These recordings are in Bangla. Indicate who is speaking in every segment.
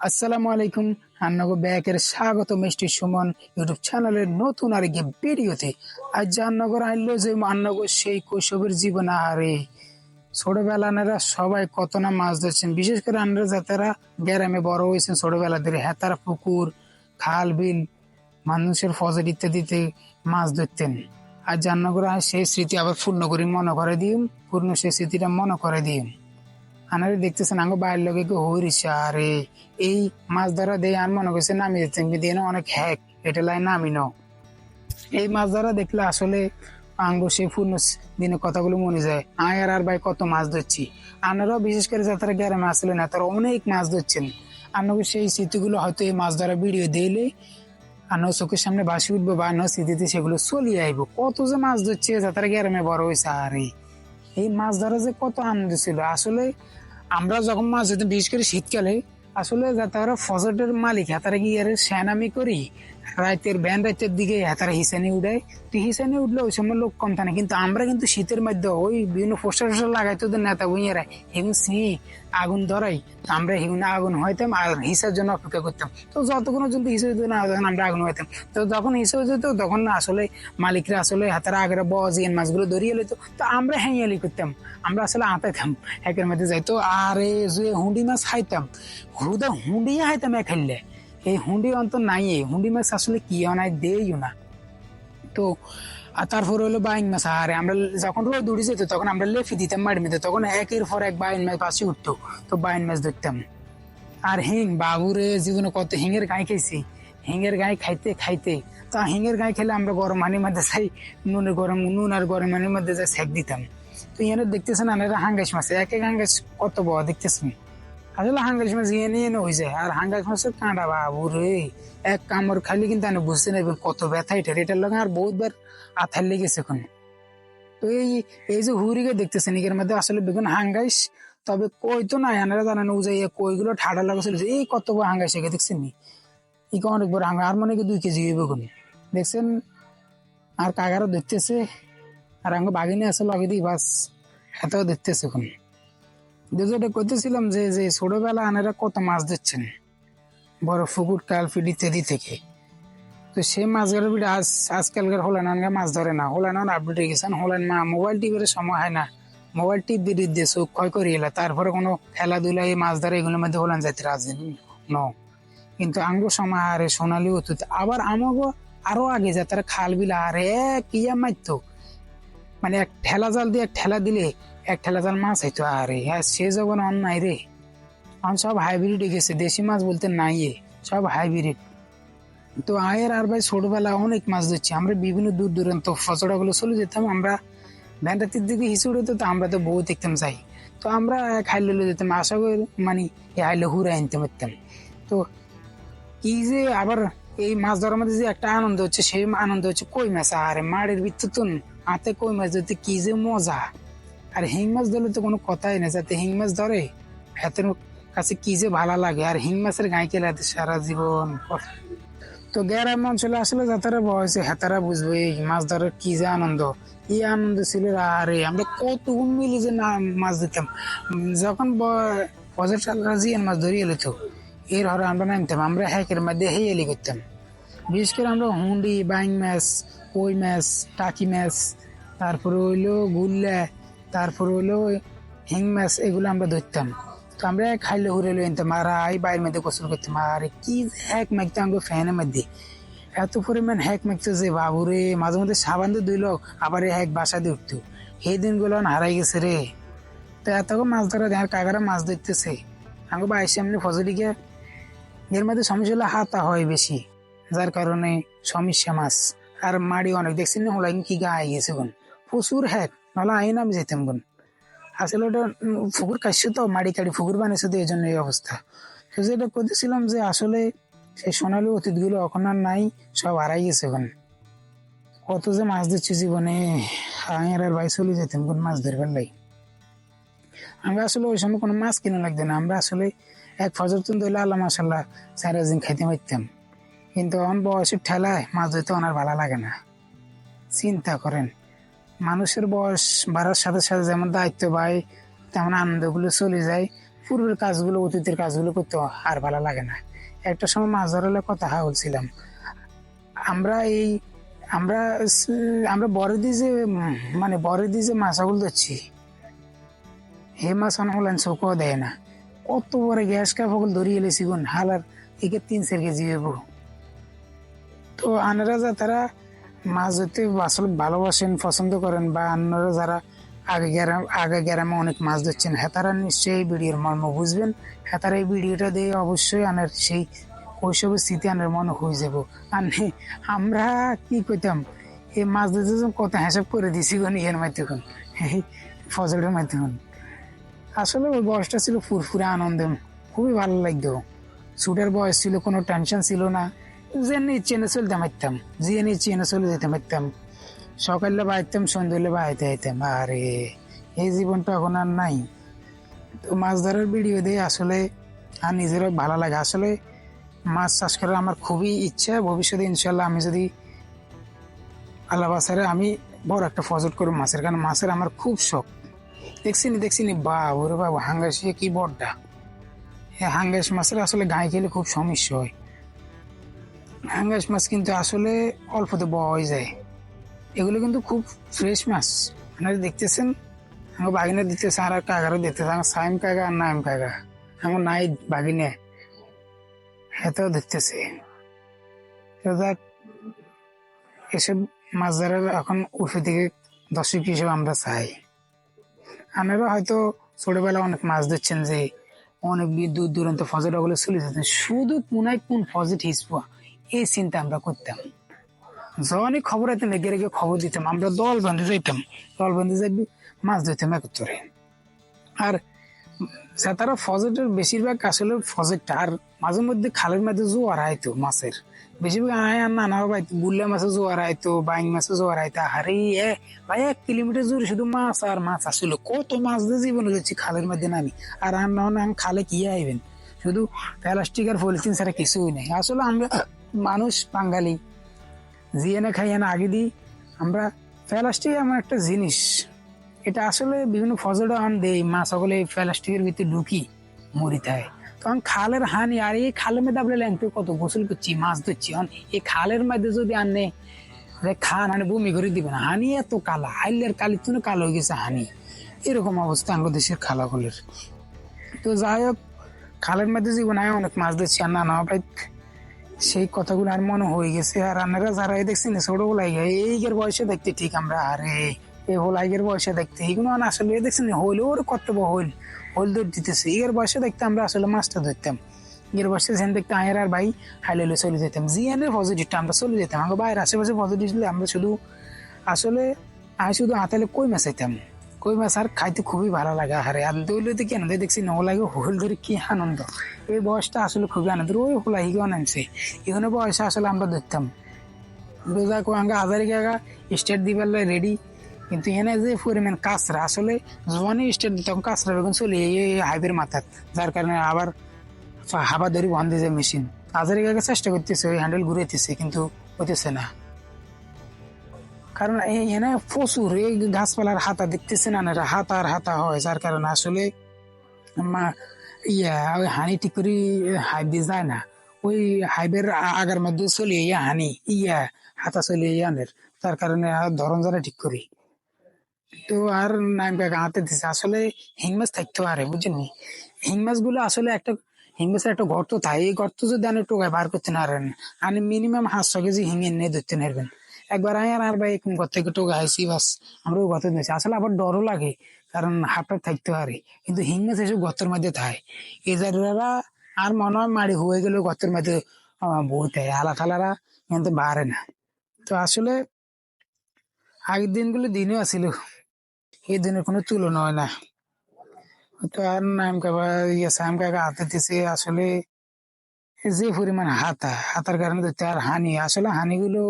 Speaker 1: আসসালামু আলাইকুম আন্নাগো ব্যাকের স্বাগত মিষ্টি সুমন ইউটিউব চ্যানেলের নতুন আর গিয়ে ভিডিওতে। আজ জান্নগর আইলো যে আন্নগর সেই কৈশবের জীবন, আরে ছোটবেলানেরা সবাই কত না মাছ ধরছেন। বিশেষ করে আমরা যাতারা গ্রামে বড় হয়েছেন ছোটবেলা ধরে হেতারা পুকুর, খাল, বিল, মানুষের ফজর ইত্যাদিতে মাছ ধরতেন। আর জান্নগর আজ সেই স্মৃতি আবার পূর্ণ করি মনে করে দিম, পূর্ণ সেই স্মৃতিটা মনে করে দিম। আনারে দেখতেছেন আঙ্গ বাইরের লোকে কি হইরিছে আরে এই মাছ ধরা দিয়ে আর মনে করছে নামি দিয়ে অনেক হ্যাক, এটা লাই নামি ন এই মাছ ধরা দেখলে আসলে আঙ্গ সেই পূর্ণ দিনে কথাগুলো মনে যায়, আয় আর আর ভাই কত মাছ ধরছি? আনারাও বিশেষ করে যারা গ্রামে আসলে না, তারা অনেক মাছ ধরছেন। আন্নকে সেই স্মৃতিগুলো হয়তো এই মাছ ধরা ভিডিও দিলে আন্ন চোখের সামনে বাসি উঠবো বা আন্ন স্মৃতিতে সেগুলো চলিয়ে আইব। কত যে মাছ ধরছে যারা গ্রামে বড় হয়েছে আরে। এই মাছ ধরা যে কত আনন্দ ছিল। আসলে আমরা যখন মাছ ধরতাম, বিশেষ করে শীতকালে, আসলে তারা ফসলের মালিক হাতারে গিয়ে আর সেনামি করি? রাতের ব্যান রাতের দিকে হাতারা হিসানি উঠায় তো হিসানি উঠলে ওই সময় লোক কম থাকে। কিন্তু আমরা কিন্তু শীতের মধ্যে ওই বিভিন্ন পোস্টার ফোস্টার লাগাই তোদের নেতা বইয়েরা হেগুন সি, আগুন ধরাই। তো আমরা হেগুন আগুন হইতাম আর হিসার জন্য অপেক্ষা করতাম। তো যতক্ষণ পর্যন্ত হিসেবে দিত না তখন আমরা আগুন হইতাম, তো যখন হিসেবে যেত তখন আসলে মালিকরা আসলে হাতারা আগের বজ ইয়েন মাছগুলো ধরিয়ে লইতো। তো আমরা হ্যাঁয়ালি করতাম। আমরা আসলে আঁতাইতাম একের মধ্যে যাইতো। আর এই যে হুন্ডি মাছ খাইতাম হুদা হুন্ডি খাইতাম এক খাইলে এই হুন্ডি অন্তর নাই হুন্ডি মাছ আসলে কি হয় দেইও না। তো, আর তারপর হলো বাইন মাছ। আর আমরা যখন রোদ উঠে যেত, তখন আমরা লেফি দিতাম মাড়ি মেতে তখন একের পর এক বাইন মাছ পাশে উঠতো। তো বাইন মাছ দেখতাম আর হিং, বাবুরে জীবনে কত হিঙের গায়ে খেয়েছি হিঙের গায়ে খাইতে খাইতে, তা হিঙের গায়ে খেলে আমরা গরম পানির মধ্যে চাই নুনের গরম, নুন আর গরম পানির মধ্যে যাই সেক দিতাম। তো এনে দেখতেছেন এনারা হাঙ্গাস মাছ। এক এক কত বড়, দেখতেছেন? আসলে হাঙ্গাস মাছ ইয়ে নিয়ে হয়ে যায় আর হাঙ্গাস মাছের কাঁটা বাবু এক কামড় খালি কিন্তু আমি বুঝতে নেই কত ব্যথা এটা। এটার লগে আর বহুতবার আথার লেগেছে এখন। তো এই এই যে হুরিকে দেখতেছেন এর মধ্যে আসলে বেগুন হাঙ্গাইস। তবে কই তো নাই, আনারা জানেন ও যে কইগুলো ঠাডা লাগাছিল এই কত বড় হাঙ্গাইস একে দেখছেন নি? ই অনেক বড় হাঙ্গা, আর মনে কি দুই কেজি বেগুন দেখছেন? আর কাকারও দেখতেছে। আর আঙ্গ বাগিনী আছে লগে দিই, বাস। এতও দেখতেছে এখন। যেটা করতেছিলাম যে যে ছোটবেলা আনারা কত মাছ দিচ্ছেন বড় ফুকুর কাল ফিড ইত্যাদি থেকে। তো সেই মাছগুলো বিটা আজ, আজকালকার হোলান আনগা মাছ ধরে না। হোলান আপডেট হয়ে গেছেন হোলান মা মোবাইল টিভির সময় হয় না। মোবাইল টিভি বিরুদ্ধে চোখ ক্ষয় করে এলা। তারপরে কোনো খেলাধুলা এই মাছ ধরে এগুলোর মধ্যে হোলান যাইতে রাজি ন। কিন্তু আঙ্গো সময় আরে সোনালি অতীত আবার আমাগো আরও আগে যায় তারা খাল বিলা আরে এক ইয়া মারতো মানে এক ঠেলা জাল দিয়ে এক ঠেলা দিলে এক ঠেলা জাল মাছ হইতো, আরে হ্যাঁ সে যখন অন্যায় রে। এখন সব হাইব্রিড গেছে, দেশি মাছ বলতে নাই সব হাইব্রিড তো আয়ের আর ভাই ছোটবেলা অনেক মাছ ধরছি, আমরা বিভিন্ন দূর দূরান্ত ফসড়া গুলো চলে যেতাম, আমরা ভ্যানটাতির দিকে হিসুড়ে তো আমরা তো বউ দেখতাম যাই। তো আমরা লয়ে যেতাম, আশা করি মানে এই হাইলে হুরে আনতে পারতাম। তো কি যে আবার এই মাছ ধরার মধ্যে যে একটা আনন্দ হচ্ছে, সেই আনন্দ হচ্ছে কই মাছ, আরে মাড়ের ভিতর তো হাতে কই মাছ ধরতে কি যে মজা। আর হিং মাছ ধরলে তো কোনো কথাই নেই। যাতে হিং মাছ ধরে হাতের কাছে কি যে ভালো লাগে। আর হিং মাছের গায়ে খেলে হাতে সারা জীবন তো গ্রাম অঞ্চলে আসলে যাতারা বয়সে, হেতারা বুঝবে এই মাছ ধরার কি যে আনন্দ। কি আনন্দ ছিল আরে আমরা কতক্ষণ মিলে যে না মাছ দিতাম যখন ব- বছর চালরা জিয়ান মাছ ধরিয়ে এলো তো, এর হরে আমরা নামতাম। আমরা হ্যাকের মধ্যে হেয়ালি করতাম। বিশেষ করে আমরা হুন্ডি, বাইং ম্যাচ কই ম্যাচ টাকি ম্যাচ তারপরে হইল গুল্লা তারপরে হইল হিং মাছ এগুলো আমরা ধরতাম। তো আমরা খাইলে হুরে লো আনতাম, আর আই বাইরের মধ্যে গোসল করতাম। আরে কি হ্যাক মাখতাম আমাকে ফ্যানের মধ্যে। এত পরিমাণ হ্যাক মাখতো যে বাবুরে, মাঝে মধ্যে সাবান দিয়ে ধুইলো, আবার হ্যাক বাসা দিয়ে উঠতো। সেই দিনগুলো হারাই গেছে রে। তো এত মাছ ধরা দেখার কাকারা মাছ দেখতেছে আমাকে বাইশ এমনি ফজলিকে এর মধ্যে সমস্যা হলো হাতা হয় বেশি। যার কারণে সমস্যা মাছ। আর মাড়ি অনেক। দেখছি না হলো কি গায়ে গেছে গুন প্রচুর হ্যাক। নাহলে আইন আমি যেতাম গুন আসলে ওটা উম, পুকুর কাটছে তো মাড়ি কাড়ি পুকুর বানিয়েছে তো এই জন্য এই অবস্থা তো যেটা করতেছিলাম যে আসলে সেই সোনালি অতীতগুলো এখন আর নাই সব হারাই গেছে এখন কত যে মাছ দিচ্ছি জীবনে আমি আর ভাই চলে যেতাম কোন মাছ ধরবার লাই আমরা আসলে ওই সময় কোনো মাছ কিনা লাগতো না আমরা আসলে এক ফজর তুন দইলে আল্লাহ মাসাল্লাহ চার দিন খাইতে পারতাম কিন্তু আমার বয়সের ঠেলায় মাছ ধরতে ওনার ভালো লাগে না চিন্তা করেন মানুষের বয়স বাড়ার সাথে সাথে যেমন দায়িত্ব পায়, তেমন আনন্দগুলো চলে যায়। পূর্বের কাজগুলো, অতীতের কাজগুলো করতে আর ভালো লাগে না। একটা সময় মাছ ধরালে কথা হা বলছিলাম। আমরা এই, আমরা আমরা বড় দিয়ে যে মানে বড় দিয়ে যে মাছাগুলো ধরছি, হে মাছ অনলাইন চোখও দেয় না। কত বড় গ্যাস কাপড় ধরিয়ে এলেছি গুন হালার থেকে তিন চার কেজি তো আনারা যা তারা মাছ ধরতে আসলে ভালোবাসেন, পছন্দ করেন বা অন্যরা যারা আগে গ্রাম, আগে গ্রামে অনেক মাছ ধরছেন, হেতারা নিশ্চয়ই এই ভিডিওর মর্ম বুঝবেন। হেতারা এই ভিডিওটা দিয়ে অবশ্যই আনার সেই কৈশবের স্মৃতি আনার মনে হয়ে যাব। আর নে- আমরা কি করতাম এই মাছ ধরতে কত হিসাব করে দিছি কোন ইয়ের মাধ্যমে ফজলের মাধ্যমে। আসলে ওই বয়সটা ছিল ফুরফুরে আনন্দ, খুবই ভালো লাগতো। ছুটের বয়স ছিল, কোনো টেনশন ছিল না। যে নিয়ে চেনে চলতে পারতাম যে নিয়ে চেনে চলে যেতে পারতাম সকালে বাইতাম সন্ধ্যে বাইতে আইতাম। আরে, এই জীবনটা এখন আর নাই। তো মাছ ধরার ভিডিও দিয়ে আসলে আর নিজেরও ভালো লাগে। আসলে মাছ চাষ করার আমার খুবই ইচ্ছা। ভবিষ্যতে ইনশাল্লাহ আমি যদি আল্লাহ বাসারে আমি বড় একটা ফজট করব মাছের, কারণ মাছের আমার খুব শখ। দেখছি নি দেখছি নি বা ওরে বাবা হাঙ্গাসিয়া কি বড়টা। হ্যাঁ হাঙ্গাস মাছের আসলে গায়ে খেলে খুব সমস্যা হয়। হাঙ্গাস মাছ কিন্তু আসলে অল্পতে বড় হয়ে যায়। এগুলো কিন্তু খুব ফ্রেশ মাছ। আপনারা দেখতেছেন, আমার বাগিনা দিতেছে আর কাকারও দেখতেছে আমার সাইম কাকা আর নাইম কাকা। আমার নাই বাগিনে। হেতেও দেখতেছে। এসব মাছ ধরার এখন উঠে থেকে দর্শক হিসেবে আমরা চাই। আপনারা হয়তো ছোটবেলা অনেক মাছ ধরছেন যে, অনেক দূর দূরান্ত ফজর ওগুলো চলে যেতেন। শুধু কোনায় কোন ফজেট হিসবা এই চিন্তা আমরা করতাম। যখনই খবর আইতাম রেগে রেগে খবর দিতাম, আমরা দল বান্ধে যাইতাম। দল বান্ধে যাই মাছ ধরতাম একত্রে আর তারা ফজেটের বেশিরভাগ আসলে ফজেটটা। আর মাঝে মধ্যে খালের মধ্যে জোয়ার আইতো মাছের। বেশিরভাগ আয় আর নানা ভাই বুল্লা মাছে জোয়ার আইতো, বাইং মাছে জোয়ার আইতো। আরে, এ, ভাই, এক কিলোমিটার জোরে শুধু মাছ আর মাছ আসলে। কত মাছ দিয়ে জীবনে যাচ্ছি খালের মধ্যে নামি। আর আর না খালে কি আইবেন? শুধু প্লাস্টিক আর পলিথিন ছাড়া কিছুই নেই। আসলে আমরা মানুষ বাঙালি। জিয়ে না খাই না আগে দিই, আমরা প্লাস্টিক এমন একটা জিনিস। এটা আসলে বিভিন্ন ফজলটা আন দেই মাছ সকলে প্লাস্টিকের ভিতরে ঢুকি মরিতে হয় তখন খালের হানি, আর এই খালের মধ্যে আমরা ল্যাংপে কত গোসল করছি, মাছ ধরছি এই খালের মধ্যে যদি আনে খান হানি বমি করে দিবে না। হানি এত কালা, আইলের কালি তুনে কালো হয়ে গেছে হানি। এরকম অবস্থা আমাদের দেশের খালাগুলোর তো যাই হোক, খালের মধ্যে জীবন অনেক মাছ ধরছি, আর না সেই কথাগুলো আর মনে হয়ে গেছে। আর আপনারা যারা এই দেখছেন ছোটবেলায় এইগের বয়সে দেখতে ঠিক আমরা। আরে, এই হোলাইগের বয়সে দেখতে। আর আসলে এই দেখছেন হইলে ওর কর্তব্য হইল। হইল দৌড় দিতেছে। এর বয়সে দেখতে আমরা আসলে মাছটা ধরতাম। এর বয়সে যেন দেখতে আয়ের আর ভাই হাইলে চলে যেতাম। জিয়ানের পজিটিভটা আমরা চলে যেতাম। আমাকে বাইরের আশেপাশে পজিটিভ আমরা শুধু আসলে, আমি শুধু হাতালে কই মাছ কই মাছ আর খাইতে খুবই ভালো লাগে আহারে আর দৌলতে কেন দেখছি ন লাগে হোল ধরে কি আনন্দ। এই বয়সটা আসলে খুবই আনন্দ ওই হোলা হিগে আনছে। এখানে বয়সে আসলে আমরা ধরতাম। রোজা কোয়াঙ্গা হাজারি কাকা স্টেট দিবার রেডি। কিন্তু এনে যে পরিমাণ কাঁচরা, আসলে জোয়ানি স্টেট দিতাম কাঁচরা বেগুন চলে এই হাইবের মাথার যার কারণে আবার হাবা ধরি বন্ধ যায় মেশিন। হাজারি কাকা চেষ্টা করতেছে, ওই হ্যান্ডেল ঘুরেতেছে কিন্তু হইতেছে না। কারণ এই প্রচুর এই গাছপালার হাতা দেখতেছে না হাতা আর হাতা হয়, যার কারণে আসলে মা, ইয়া, ওই হানি ঠিক করে হাইবে যায় না। ওই হাইবের আগার মধ্যে চলে ইয়া হানি ইয়া, হাতা চলে ইয়ানের তার কারণে আর ধরন যারা ঠিক করি। তো আর নাম হাতে দিছে, আসলে হিং মাছ থাকতে পারে, বুঝছেন হিং মাছগুলো আসলে একটা, হিং মাছের একটা গর্ত থাকে এই গর্ত যদি আনে টোকায় বার করতে না পারেন আমি মিনিমাম পাঁচশো কেজি হিং এনে ধরতে নারবেন একবার আয় আর ভাই এরকম ঘর থেকে টোকা আইসি বাস। আমরা ওই গর্তে দিয়েছি আসলে আবার ডরও লাগে, কারণ হাফটা থাকতে পারে। কিন্তু হিং মাছ এসব গর্তের মধ্যে থাকে এই যারা আর মনে হয় মাড়ি হয়ে গেলেও গর্তের মধ্যে বই থাকে আলা ঠালারা কিন্তু বাড়ে না। তো আসলে আগের দিনগুলো দিনও আছিল। এই দিনের কোনো তুলনা হয় না। তো আর নাম কাবা ইয়ে কাকা হাতে দিছে। আসলে যে পরিমাণ হাতা, হাতার কারণে তো তার হানি। আসলে হানিগুলো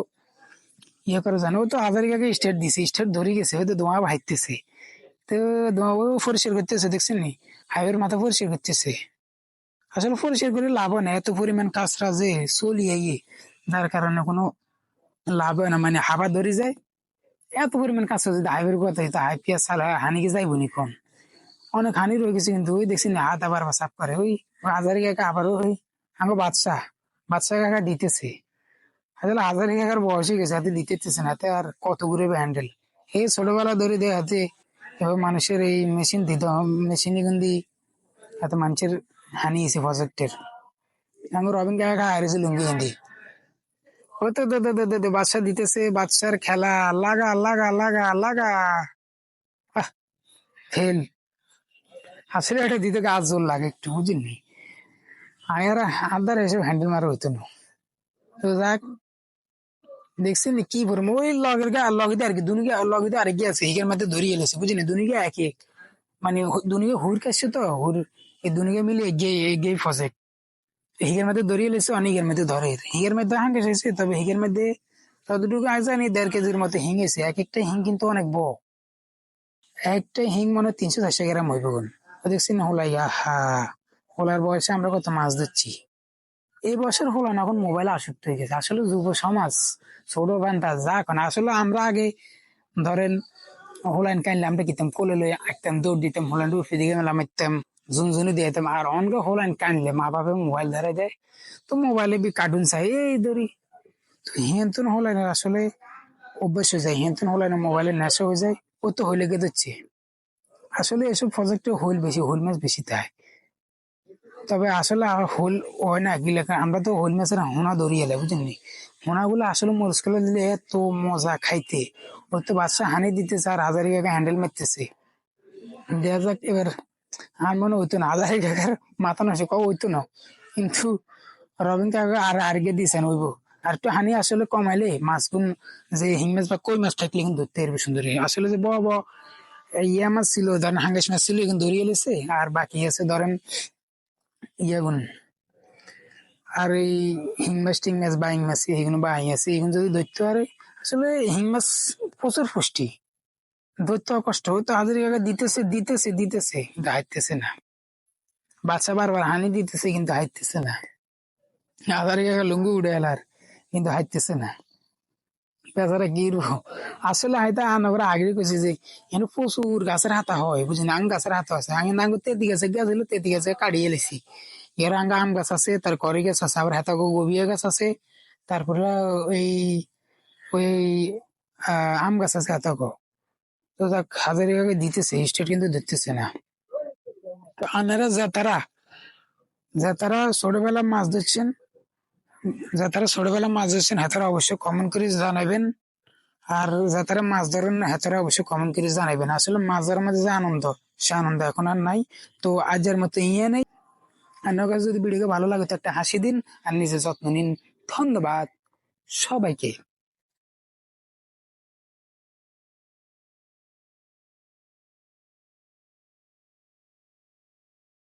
Speaker 1: ইয়ে করে জানো তো হাজারি স্টেট দিছে স্টেট ধরে গেছে, হয়তো দোয়া ভাইতেছে। তো দোয়া ও পরিষ্কার করতেছে, দেখছেন নি? হাইওয়ের মাথা পরিষ্কার করতেছে। আসলে পরিষ্কার করে লাভ হয় না, এত পরিমাণ কাজটা যে চলিয়ে গিয়ে, যার কারণে কোনো লাভ হয় না মানে হাবা ধরে যায়। এত পরিমাণ কাজ যদি হাইবের কথা হইতো, হাই পিয়াজ চালা হানিকে যাইব নি কম অনেক হানি রয়ে গেছে কিন্তু, ওই দেখছি না, হাত আবার সাপ করে, ওই হাজারি কাকা আবারও ওই, আমার বাচ্চা বাচ্চা কাকা দিতেছে। আসলে হাজারি কাকার বয়স হয়ে গেছে, হাতে দিতেছে না, হাতে আর কত ঘুরে হ্যান্ডেল এই ছোটবেলা ধরে দেয় হাতে এবার মানুষের এই মেশিন দিত মেশিন গন্দি হাতে মানুষের হানি এসে প্রজেক্টের আমার রবিন কাকা হারিয়েছে লুঙ্গি গন্দি ও তো দে দে দে বাচ্চা দিতেছে বাচ্চার খেলা, লাগা লাগা লাগা লাগা। ফেল আসলে এটা দিতে গাছ জোর লাগে একটু বুঝিনি আয়ার আদার এসব হ্যান্ডেল মারা হইতো না। তো যাক দেখছেন কি বলব? ওই লগের গা লগিতে আর কি দুনিয়া লগিতে আর কি আছে হিগের মধ্যে ধরিয়ে এলেছে বুঝলি দুনিয়া এক এক। মানে দুনিয়া হুর কাছে তো, হুর, এই দুনিয়া মিলে এগিয়ে এগিয়ে ফসে হিগের মধ্যে ধরিয়ে এলেছে অনেকের মধ্যে ধরে। হিগের মধ্যে হাঙ্গে এসেছে তবে হিগের মধ্যে ততটুকু আজ জানি দেড় কেজির মতো হিং এসে এক একটা হিং কিন্তু অনেক বড়। একটা হিং মনে তিনশো চারশো গ্রাম হইব দেখছি না হোলাই আহা হোলার বয়সে আমরা কত মাছ দিচ্ছি এই বছর হলো না, এখন মোবাইল আসক্ত হয়ে গেছে। আসলে যুব সমাজ, ছোট বান্ধা যা এখন আসলে আমরা আগে ধরেন হোলাইন কাইনলে আমরা কিতাম, কোলে লই আঁকতাম, দৌড় দিতাম, হোলাইন উঠে দিকে মেলা মারতাম, ঝুনঝুনি দিতাম আর অনগ হোলাইন কানলে মা বাপে মোবাইল ধরে দেয়, তো মোবাইলে বি কার্টুন চাই, এই ধরি তো হিয়ন্তন হোলাইনের আসলে অভ্যাস হয়ে যায়, হিয়ন্তন হোলাইনের মোবাইলের নেশা হয়ে যায়, ও তো হইলে গে দিচ্ছে আসলে এসব প্রজেক্টে হোল বেশি হোল মাছ বেশি তাই। তবে আসলে আর হোল হয় না কি লেখা আমরা তো হোল মাছের হোনা ধরিয়ে এলে বুঝলি হোনাগুলো আসলে মরসগুলো দিলে এত মজা খাইতে। ওর তো বাচ্চা হানি দিতেছে আর হাজারি কাকা হ্যান্ডেল মারতেছে। দেখা যাক এবার আমার মনে হইতো না, হাজারি কাকার মাথা নষ্ট, কও হইতো না। কিন্তু রবীন কাকা আর আরগে দিয়েছেন হইব আর একটু হানি আসলে কমাইলে মাছ মাছগুন যে হিং মাছ বা কই মাছ থাকলে কিন্তু ধরতে পারবে সুন্দর। আসলে যে বড় বড় ইয়া মাছ ছিল, ধরেন হাঙ্গাস মাছ ছিল এখন ধরিয়ে এলেছে আর বাকি আছে ধরেন ইয়াগুন। আর এই হিং মাছ, টিং মাছ, বাইং মাছ এইগুলো বাই আছে, এগুলো যদি ধরতে পারে আসলে হিং মাছ প্রচুর পুষ্টি। ধরতে কষ্ট, হয়তো হাজারি দিতেছে দিতেছে দিতেছে, কিন্তু হাইতেছে না। বাচ্চা বারবার হানি দিতেছে, কিন্তু হাইতেছে না। হাজারি কাকা লুঙ্গি উড়ে এলার, কিন্তু হাইতেছে না। বেচারা কি রূপ। আসলে হয়তো আনগর আগে কইছে যে এখানে প্রচুর গাছের হাতা হয় বুঝলি আম গাছের হাতা আছে। আমি নাঙ্গ তেতি গাছে গাছ হলো তেতি গাছে কাটিয়ে এলেছি এর আঙ্গা আম গাছ আছে তার করি গাছ আছে আবার হাতা গবিয়া গাছ আছে তারপরে ওই ওই আহ, আম গাছ আছে হাতা গো তো দেখ হাজারি আগে দিতেছে স্টেট কিন্তু দিতেছে না। তো আনারা যাতারা যাতারা ছোটবেলা মাছ ধরছেন যাতারা ছোটবেলা মাছ ধরছেন, হাতারা অবশ্যই কমন করে জানাবেন। আর যাতারা মাছ ধরেন, হাতারা অবশ্যই কমন করে জানাবেন। আসলে মাছ ধরার মধ্যে যে আনন্দ, সে আনন্দ এখন আর নাই। তো আজের মতো ইয়ে নেই। আপনার যদি ভিডিওকে ভালো লাগে, তো একটা হাসি দিন আর নিজের যত্ন নিন। ধন্যবাদ সবাইকে।